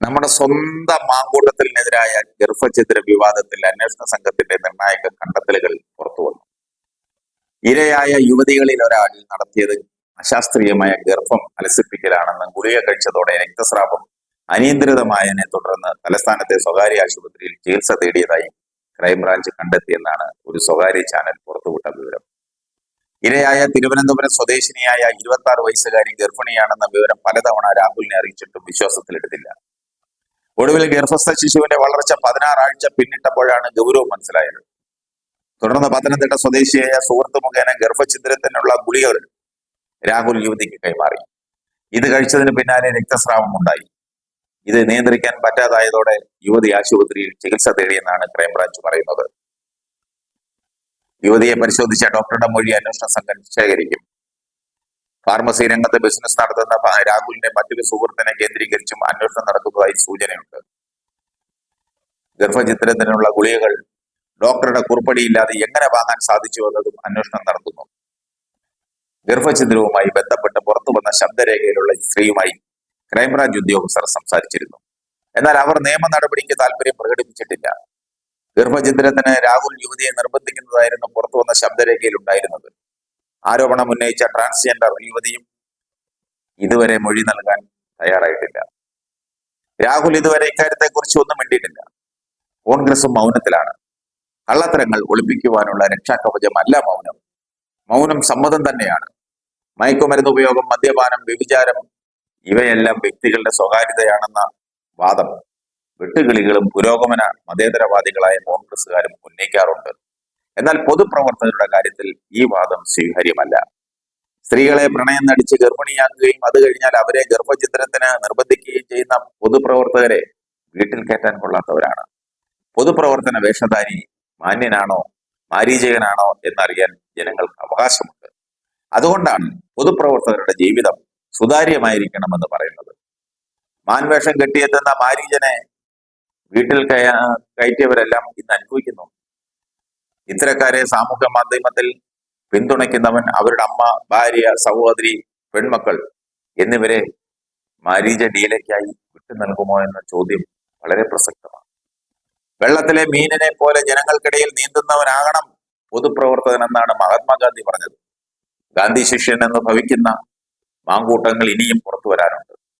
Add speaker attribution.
Speaker 1: നമ്മുടെ സ്വന്തം മാങ്കൂട്ടത്തിനെതിരായ ഗർഭഛിദ്ര വിവാദത്തിൽ അന്വേഷണ സംഘത്തിന്റെ നിർണായക കണ്ടെത്തലുകൾ പുറത്തു വന്നു. ഇരയായ യുവതികളിൽ ഒരാൾ നടത്തിയത് അശാസ്ത്രീയമായ ഗർഭം അലസിപ്പിക്കലാണെന്ന് ഗുളിക കഴിച്ചതോടെ രക്തസ്രാവം അനിയന്ത്രിതമായതിനെ തുടർന്ന് തലസ്ഥാനത്തെ സ്വകാര്യ ആശുപത്രിയിൽ ചികിത്സ തേടിയതായി ക്രൈംബ്രാഞ്ച് കണ്ടെത്തിയെന്നാണ് ഒരു സ്വകാര്യ ചാനൽ പുറത്തുവിട്ട വിവരം. ഇരയായ തിരുവനന്തപുരം സ്വദേശിനിയായ ഇരുപത്തി ആറ് വയസ്സുകാരി ഗർഭിണിയാണെന്ന വിവരം പലതവണ രാഹുലിനെ അറിയിച്ചിട്ടും വിശ്വാസത്തിലെടുത്തില്ല. ഒടുവിൽ ഗർഭസ്ഥ ശിശുവിന്റെ വളർച്ച പതിനാറാഴ്ച പിന്നിട്ടപ്പോഴാണ് ഗൗരവം മനസ്സിലായത്. തുടർന്ന് പത്തനംതിട്ട സ്വദേശിയായ സുഹൃത്ത് മുഖേന ഗർഭഛിദ്രത്തിനുള്ള ഗുളികകൾ രാഹുൽ യുവതിക്ക് കൈമാറി. ഇത് കഴിച്ചതിന് പിന്നാലെ രക്തസ്രാവം ഉണ്ടായി. ഇത് നിയന്ത്രിക്കാൻ പറ്റാതായതോടെ യുവതി ആശുപത്രിയിൽ ചികിത്സ തേടിയെന്നാണ് ക്രൈംബ്രാഞ്ച് പറയുന്നത്. യുവതിയെ പരിശോധിച്ച ഡോക്ടറുടെ മൊഴി അന്വേഷണ സംഘം ശേഖരിക്കും. ഫാർമസി രംഗത്ത് ബിസിനസ് നടത്തുന്ന രാഹുലിന്റെ മറ്റൊരു സുഹൃത്തിനെ കേന്ദ്രീകരിച്ചും അന്വേഷണം നടക്കുന്നതായി സൂചനയുണ്ട്. ഗർഭചിത്രത്തിനുള്ള ഗുളികകൾ ഡോക്ടറുടെ കുറിപ്പടിയില്ലാതെ എങ്ങനെ വാങ്ങാൻ സാധിച്ചു എന്നതും അന്വേഷണം നടത്തുന്നു. ഗർഭചിത്രവുമായി ബന്ധപ്പെട്ട് പുറത്തു വന്ന ശബ്ദരേഖയിലുള്ള സ്ത്രീയുമായി ക്രൈംബ്രാഞ്ച് ഉദ്യോഗസ്ഥർ സംസാരിച്ചിരുന്നു. എന്നാൽ അവർ നിയമ നടപടിക്ക് താല്പര്യം പ്രകടിപ്പിച്ചിട്ടില്ല. ഗർഭഛിദ്രത്തിന് രാഹുൽ യുവതിയെ നിർബന്ധിക്കുന്നതായിരുന്നു പുറത്തു വന്ന ശബ്ദരേഖയിൽ ഉണ്ടായിരുന്നത് ആരോപണം ഉന്നയിച്ച ട്രാൻസ്ജെൻഡർ യുവതിയും ഇതുവരെ മൊഴി നൽകാൻ തയ്യാറായിട്ടില്ല. രാഹുൽ ഇതുവരെ ഇക്കാര്യത്തെക്കുറിച്ച് ഒന്നും മിണ്ടിയിട്ടില്ല. കോൺഗ്രസും മൗനത്തിലാണ്. കള്ളത്തരങ്ങൾ ഒളിപ്പിക്കുവാനുള്ള രക്ഷാകവചമല്ല മൗനം. മൗനം സമ്മതം തന്നെയാണ്. മയക്കുമരുന്ന് ഉപയോഗം മദ്യപാനം വ്യഭിചാരം ഇവയെല്ലാം വ്യക്തികളുടെ സ്വകാര്യതയാണെന്ന വാദം. വെട്ടുകിളികളും പുരോഗമന മതേതരവാദികളായ കോൺഗ്രസ്സുകാരും ഉന്നയിക്കാറുണ്ട്. എന്നാൽ പൊതുപ്രവർത്തകരുടെ കാര്യത്തിൽ ഈ വാദം സ്വീകാര്യമല്ല. സ്ത്രീകളെ പ്രണയം നടിച്ച് ഗർഭിണിയാക്കുകയും അത് കഴിഞ്ഞാൽ അവരെ ഗർഭചിത്രത്തിന് നിർബന്ധിക്കുകയും ചെയ്യുന്ന പൊതുപ്രവർത്തകരെ വീട്ടിൽ കയറ്റാൻ കൊള്ളാത്തവരാണ്. പൊതുപ്രവർത്തന വേഷധാരി മാന്യനാണോ മാരീചകനാണോ എന്നറിയാൻ ജനങ്ങൾക്ക് അവകാശമുണ്ട്. അതുകൊണ്ടാണ് പൊതുപ്രവർത്തകരുടെ ജീവിതം സുതാര്യമായിരിക്കണമെന്ന് പറയുന്നത്. മാൻവേഷം കെട്ടിയെത്തുന്ന മാരീജനെ വീട്ടിൽ കയറ്റിയവരെല്ലാം ഇന്ന് അനുഭവിക്കുന്നു. ഇത്തരക്കാരെ സാമൂഹ്യ മാധ്യമത്തിൽ പിന്തുണയ്ക്കുന്നവൻ അവരുടെ അമ്മ ഭാര്യ സഹോദരി പെൺമക്കൾ എന്നിവരെ മാരീജ ഡീലയ്ക്കായി വിട്ടു നൽകുമോ എന്ന ചോദ്യം വളരെ പ്രസക്തമാണ്. വെള്ളത്തിലെ മീനിനെ പോലെ ജനങ്ങൾക്കിടയിൽ നീന്തുന്നവനാകണം പൊതുപ്രവർത്തകൻ എന്നാണ് മഹാത്മാഗാന്ധി പറഞ്ഞത്. ഗാന്ധി ശിഷ്യൻ എന്ന് ഭവിക്കുന്ന മാങ്കൂട്ടങ്ങൾ ഇനിയും പുറത്തു വരാനുണ്ട്.